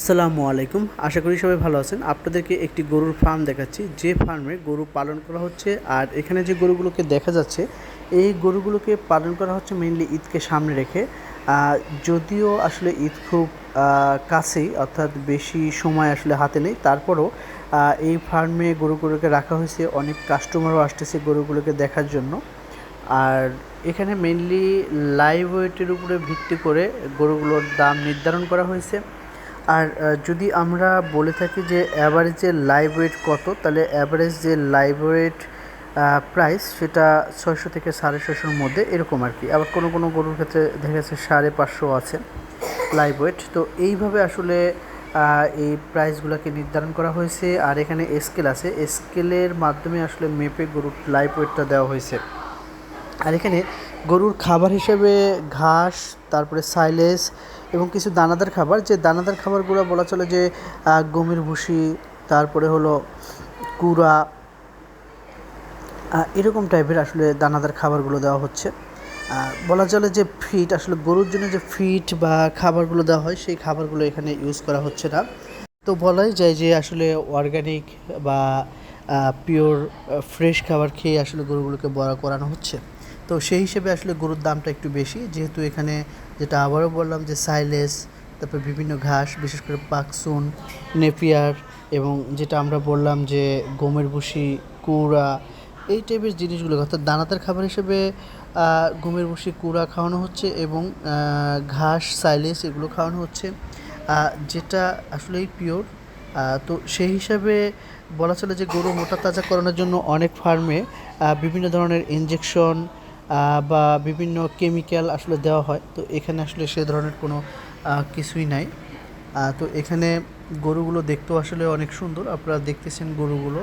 আসসালামু আলাইকুম। আশা করি সবাই ভালো আছেন। আপনাদেরকে একটি গরুর ফার্ম দেখাচ্ছি। যে ফার্মে গরু পালন করা হচ্ছে আর এখানে যে গরুগুলোকে দেখা যাচ্ছে, এই গরুগুলোকে পালন করা হচ্ছে মেইনলি ঈদকে সামনে রেখে। যদিও আসলে ঈদ খুব কাছেই, অর্থাৎ বেশি সময় আসলে হাতে নেই। তারপরও এই ফার্মে গরুগুলোকে রাখা হয়েছে। অনেক কাস্টমারও আসতেছে গরুগুলোকে দেখার জন্য। আর এখানে মেইনলি লাইভ ওয়েটের উপরে ভিত্তি করে গরুগুলোর দাম নির্ধারণ করা হয়েছে। আর যদি আমরা বলে থাকি যে অ্যাভারেজের লাইভ ওয়েট কত, তাহলে অ্যাভারেজ যে লাইভ ওয়েট প্রাইস সেটা ছয়শো থেকে সাড়ে ছশোর মধ্যে এরকম আর কি। আবার কোনো কোনো গরুর ক্ষেত্রে দেখা যাচ্ছে সাড়ে পাঁচশো আছে লাইভ ওয়েট তো এইভাবে আসলে এই প্রাইসগুলোকে নির্ধারণ করা হয়েছে। আর এখানে স্কেল আছে। স্কেলের মাধ্যমে আসলে মেপে গরুর লাইভ ওয়েটটা দেওয়া হয়েছে। আর এখানে গরুর খাবার হিসেবে ঘাস, তারপরে সাইলেস এবং কিছু দানাদার খাবার। যে দানাদার খাবারগুলো বলা চলে যে গমের ভুসি, তারপরে হলো কুড়া এরকম টাইপের আসলে দানাদার খাবারগুলো দেওয়া হচ্ছে। বলা চলে যে ফিট আসলে গরুর জন্য যে ফিট বা খাবারগুলো দেওয়া হয়, সেই খাবারগুলো এখানে ইউজ করা হচ্ছে না। তো বলাই যায় যে আসলে অর্গানিক বা পিওর ফ্রেশ খাবার খেয়ে আসলে গরুগুলোকে বড় করানো হচ্ছে। তো সেই হিসেবে আসলে গরুর দামটা একটু বেশি। যেহেতু এখানে যেটা আবারও বললাম যে সাইলেস, তারপর বিভিন্ন ঘাস, বিশেষ করে পাকসুন, নেপিয়ার এবং যেটা আমরা বললাম যে গমের ভুসি, কুড়া, এই টাইপের জিনিসগুলো, অর্থাৎ দানাদার খাবার হিসেবে গমের ভুসি, কুড়া খাওয়ানো হচ্ছে এবং ঘাস, সাইলেস এগুলো খাওয়ানো হচ্ছে। যেটা আসলেই পিওর তো সেই হিসাবে বলা চলে যে গরু মোটা তাজা করানোর জন্য অনেক ফার্মে বিভিন্ন ধরনের ইনজেকশন বা বিভিন্ন কেমিক্যাল আসলে দেওয়া হয়, তো এখানে আসলে সে ধরনের কোনো কিছুই নাই। তো এখানে গরুগুলো দেখতেও আসলে অনেক সুন্দর। আপনারা দেখতেছেন গরুগুলো।